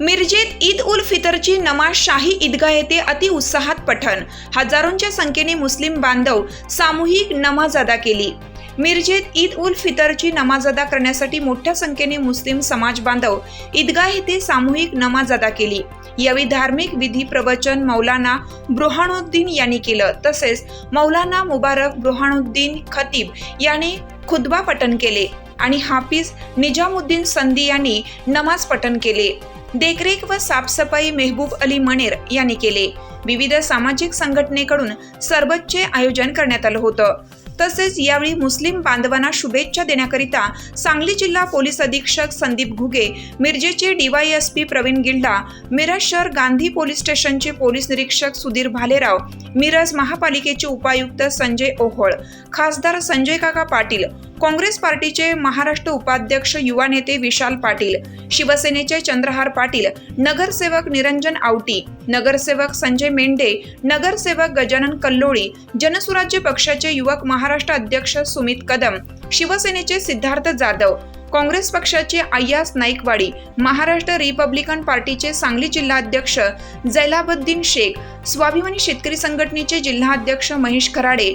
मिरजेत ईद उल फितरची नमाज शाही ईदगाह येथे अतिउत्साहात पठण. हजारोंच्या संख्येने मुस्लिम बांधव सामूहिक नमाज अदा केली. मिरजेत ईद उल फितरची नमाज अदा करण्यासाठी मोठ्या संख्येने मुस्लिम समाज बांधव ईदगाह येथे सामूहिक नमाज अदा केली. यावेळी धार्मिक विधी प्रवचन मौलाना ब्रुहानुद्दीन यांनी केलं. तसेच मौलाना मुबारक ब्रुहानुद्दीन खतीब यांनी खुदबा पठण केले आणि हाफिज निजामुद्दीन संदी यांनी नमाज पठण केले. देखरेख व साफसफाई मेहबूब अली मनेर यांनी केले. विविध सामाजिक संघटनेकडून सरबतचे आयोजन करण्यात आलं होतं. तसेच यावेळी मुस्लिम बांधवांना शुभेच्छा देण्याकरिता सांगली जिल्हा पोलीस अधीक्षक संदीप घुगे मिरजेचे डीवायएसपी प्रवीण गिल्डा मिरज शहर गांधी पोलीस स्टेशनचे पोलीस निरीक्षक सुधीर भालेराव मिरज महापालिकेचे उपायुक्त संजय ओहोळ खासदार संजय काका पाटील काँग्रेस पार्टीचे महाराष्ट्र उपाध्यक्ष युवा नेते विशाल पाटील शिवसेनेचे चंद्रहार पाटील नगरसेवक निरंजन आवटी नगरसेवक संजय मेंढे नगरसेवक गजानन कल्लोळी जनसुराज्य पक्षाचे युवक महाराष्ट्र अध्यक्ष सुमित कदम शिवसेनेचे सिद्धार्थ जाधव काँग्रेस पक्षाचे अय्यास नाईकवाडी महाराष्ट्र रिपब्लिकन पार्टीचे सांगली जिल्हाध्यक्ष जैलाबुद्दीन शेख स्वाभिमानी शेतकरी संघटनेचे जिल्हाध्यक्ष महेश खराडे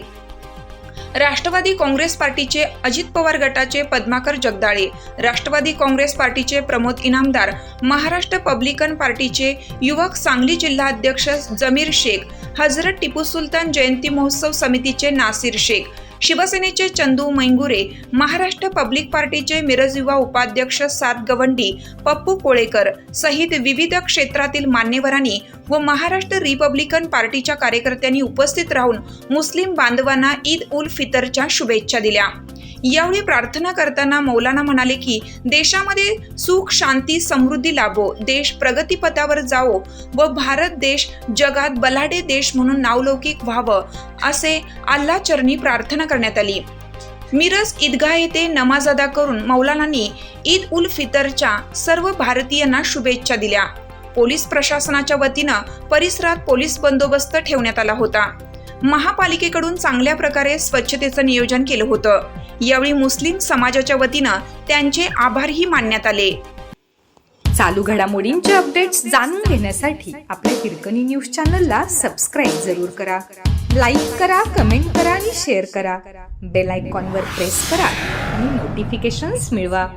राष्ट्रवादी काँग्रेस पार्टीचे अजित पवार गटाचे पद्माकर जगदाळे राष्ट्रवादी काँग्रेस पार्टीचे प्रमोद इनामदार महाराष्ट्र पब्लिकन पार्टीचे युवक सांगली जिल्हाध्यक्ष जमीर शेख हजरत टिपू सुलतान जयंती महोत्सव समितीचे नासिर शेख शिवसेनेचे चंदू मैंगुरे महाराष्ट्र पब्लिक पार्टीचे मिरज युवा उपाध्यक्ष सात गवंडी पप्पू कोळेकर सहित विविध क्षेत्रातील मान्यवरांनी व महाराष्ट्र रिपब्लिकन पार्टीच्या कार्यकर्त्यांनी उपस्थित राहून मुस्लिम बांधवांना ईद उल फितरच्या शुभेच्छा दिल्या. यावेळी प्रार्थना करताना मौलाना म्हणाले की देशामध्ये सुख शांती समृद्धी लाभो देश प्रगतीपथावर जावो व भारत देश जगात बलाढे देश म्हणून नावलौकिक व्हावं असे अल्ला चरणी प्रार्थना करण्यात आली. मिरज ईदगाह येथे नमाज अदा करून मौलानांनी ईद उल फितरच्या सर्व भारतीयांना शुभेच्छा दिल्या. पोलीस प्रशासनाच्या वतीनं परिसरात पोलीस बंदोबस्त ठेवण्यात आला होता. महापालिकेकडून चांगल्या प्रकारे स्वच्छतेचं नियोजन केलं होतं. यावेळी मुस्लिम समाजाच्या वतीनं त्यांचे आभारही मानण्यात आले. चालू घडामोडींचे अपडेट्स जाणून घेण्यासाठी आपल्या हिरकणी न्यूज चॅनलला सबस्क्राईब जरूर करा. लाईक करा कमेंट करा आणि शेअर करा. बेल आयकॉनवर प्रेस करा आणि नोटिफिकेशन्स मिळवा.